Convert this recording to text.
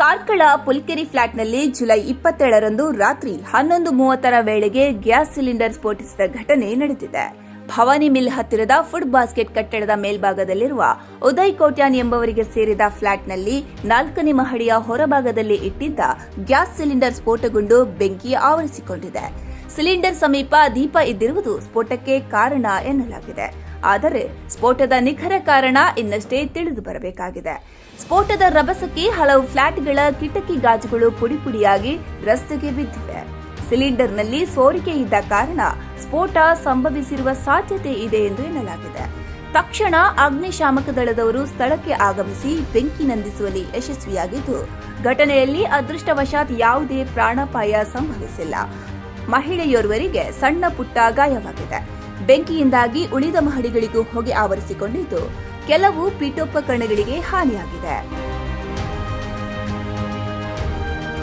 Karkala ಪುಲ್ಕೆರಿ ಫ್ಲಾಟ್ನಲ್ಲಿ July ಇಪ್ಪತ್ತೇಳರಂದು ರಾತ್ರಿ ಹನ್ನೊಂದು ಮೂವತ್ತರ ವೇಳೆಗೆ ಗ್ಯಾಸ್ ಸಿಲಿಂಡರ್ ಸ್ಫೋಟಿಸಿದ ಘಟನೆ ನಡೆದಿದೆ. ಭವಾನಿ ಮಿಲ್ ಹತ್ತಿರದ ಫುಡ್ ಬಾಸ್ಕೆಟ್ ಕಟ್ಟಡದ ಮೇಲ್ಭಾಗದಲ್ಲಿರುವ ಉದಯ್ ಕೋಟ್ಯಾನ್ ಎಂಬವರಿಗೆ ಸೇರಿದ ಫ್ಲಾಟ್ನಲ್ಲಿ ನಾಲ್ಕನೇ ಮಹಡಿಯ ಹೊರಭಾಗದಲ್ಲಿ ಇಟ್ಟಿದ್ದ ಗ್ಯಾಸ್ ಸಿಲಿಂಡರ್ ಸ್ಫೋಟಗೊಂಡು ಬೆಂಕಿ ಆವರಿಸಿಕೊಂಡಿದೆ. ಸಿಲಿಂಡರ್ ಸಮೀಪ ದೀಪ ಇದ್ದಿರುವುದು ಸ್ಫೋಟಕ್ಕೆ ಕಾರಣ ಎನ್ನಲಾಗಿದೆ. ಆದರೆ ಸ್ಫೋಟದ ನಿಖರ ಕಾರಣ ಇನ್ನಷ್ಟೇ ತಿಳಿದು ಬರಬೇಕಾಗಿದೆ. ಸ್ಫೋಟದ ರಭಸಕ್ಕೆ ಹಲವು ಫ್ಲಾಟ್ಗಳ ಕಿಟಕಿ ಗಾಜುಗಳು ಪುಡಿ ಪುಡಿಯಾಗಿ ರಸ್ತೆಗೆ ಬಿದ್ದಿವೆ. ಸಿಲಿಂಡರ್ನಲ್ಲಿ ಸೋರಿಕೆ ಇದ್ದ ಕಾರಣ ಸ್ಫೋಟ ಸಂಭವಿಸಿರುವ ಸಾಧ್ಯತೆ ಇದೆ ಎಂದು ಎನ್ನಲಾಗಿದೆ. ತಕ್ಷಣ ಅಗ್ನಿಶಾಮಕ ದಳದವರು ಸ್ಥಳಕ್ಕೆ ಆಗಮಿಸಿ ಬೆಂಕಿ ನಂದಿಸುವಲ್ಲಿ ಯಶಸ್ವಿಯಾಗಿದ್ದು, ಘಟನೆಯಲ್ಲಿ ಅದೃಷ್ಟವಶಾತ್ ಯಾವುದೇ ಪ್ರಾಣಾಪಾಯ ಸಂಭವಿಸಿಲ್ಲ. ಮಹಿಳೆಯೋರ್ವರಿಗೆ ಸಣ್ಣ ಪುಟ್ಟ ಗಾಯವಾಗಿದೆ. ಬೆಂಕಿಯಿಂದಾಗಿ ಉಳಿದ ಮಹಡಿಗಳಿಗೂ ಹೊಗೆ ಆವರಿಸಿಕೊಂಡಿದ್ದು ಕೆಲವು ಪೀಠೋಪಕರಣಗಳಿಗೆ ಹಾನಿಯಾಗಿದೆ.